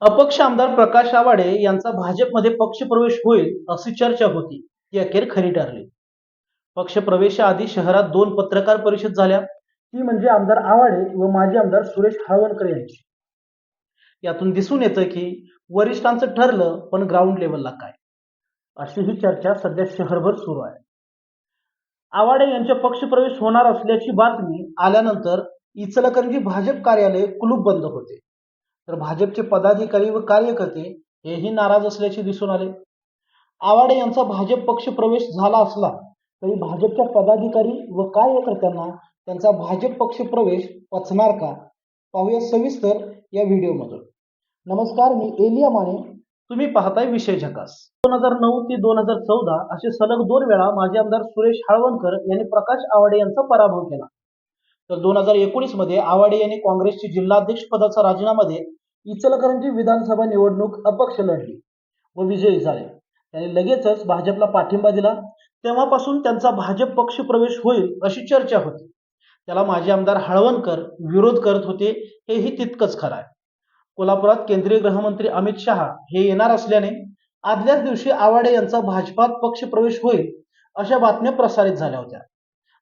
अपक्ष आमदार प्रकाश आवाडे यांचा भाजपमध्ये पक्षप्रवेश होईल अशी चर्चा होती. ती अखेर खरी ठरली. पक्षप्रवेशाआधी शहरात दोन पत्रकार परिषद झाल्या. ती म्हणजे आमदार आवाडे व माजी आमदार सुरेश हळवणकर यांची. यातून दिसून येतं की वरिष्ठांचं ठरलं पण ग्राउंड लेवलला काय? अशी ही चर्चा सध्या शहरभर सुरू आहे. आवाडे यांच्या पक्षप्रवेश होणार असल्याची बातमी आल्यानंतर इचलकरंजी भाजप कार्यालय कुलूप बंद होते. तर भाजपचे पदाधिकारी व कार्यकर्ते हेही नाराज असल्याचे दिसून आले. आवाडे यांचा भाजप पक्ष प्रवेश झाला असला तरी भाजपच्या पदाधिकारी व कार्यकर्त्यांना त्यांचा भाजप पक्ष प्रवेश पचणार का? पाहूया सविस्तर या व्हिडिओमधून. नमस्कार मी एलिया माने. तुम्ही पाहताय विषय झकास. दोन हजार नऊ ते दोन हजार चौदा असे सलग दोन वेळा माजी आमदार सुरेश हाळवणकर यांनी प्रकाश आवाडे यांचा पराभव केला. तर दोन हजार एकोणीसमध्ये आवाडे यांनी काँग्रेसची जिल्हाध्यक्ष पदाचा राजीनामा देत इचलकरंजी विधानसभा निवडणूक अपक्ष लढली व विजयी झाले. त्यांनी लगेचच भाजपला पाठिंबा दिला. तेव्हापासून त्यांचा भाजप पक्ष प्रवेश होईल अशी चर्चा होती. त्याला माजी आमदार हळवणकर विरोध करत होते हेही तितकंच खरं आहे. कोल्हापुरात केंद्रीय गृहमंत्री अमित शहा हे येणार असल्याने आदल्याच दिवशी आवाडे यांचा भाजपात पक्ष प्रवेश होईल अशा बातम्या प्रसारित झाल्या होत्या.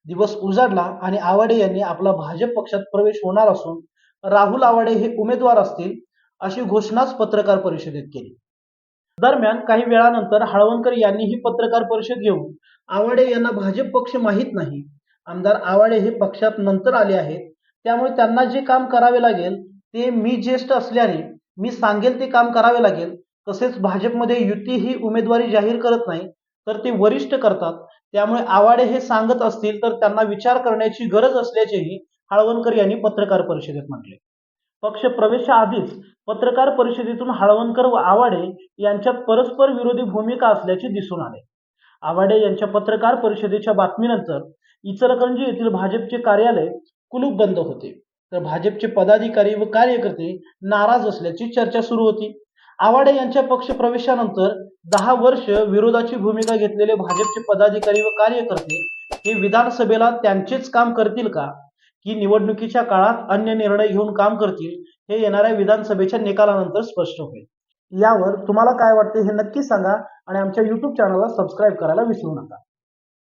दिवस उजाडला आणि आवाडे यांनी आपला भाजप पक्षात प्रवेश होणार असून राहुल आवाडे हे उमेदवार असतील अशी घोषणाच पत्रकार परिषदेत केली. दरम्यान काही वेळानंतर हळवणकर यांनी ही पत्रकार परिषद घेऊन आवाडे यांना भाजप पक्ष माहीत नाही आमदार आवाडे हे पक्षात नंतर आले आहेत त्यामुळे त्यांना जे काम करावे लागेल ते मी ज्येष्ठ असल्याने मी सांगेल ते काम करावे लागेल तसेच भाजपमध्ये युती ही उमेदवारी जाहीर करत नाही तर ते वरिष्ठ करतात. त्यामुळे आवाडे हे सांगत असतील तर त्यांना विचार करण्याची गरज असल्याचेही हळवणकर यांनी पत्रकार परिषदेत म्हटले. पक्ष प्रवेशाआधीच पत्रकार परिषदेतून हळवणकर व आवाडे यांच्यात परस्पर विरोधी भूमिका असल्याचे दिसून आले. आवाडे यांच्या पत्रकार परिषदेच्या बातमीनंतर इचलकरंजी येथील भाजपचे कार्यालय कुलूप बंद होते. तर भाजपचे पदाधिकारी व कार्यकर्ते नाराज असल्याची चर्चा सुरू होती. आवाडे यांच्या पक्ष प्रवेशानंतर दहा वर्ष विरोधाची भूमिका घेतलेले भाजपचे पदाधिकारी व कार्यकर्ते हे विधानसभेला त्यांचेच काम करतील का? की निवडणुकीच्या काळात अन्य निर्णय घेऊन काम करतील हे येणाऱ्या विधानसभेच्या निकालानंतर स्पष्ट होईल. यावर तुम्हाला काय वाटते हे नक्की सांगा आणि आमच्या युट्यूब चॅनलला सबस्क्राईब करायला विसरू नका.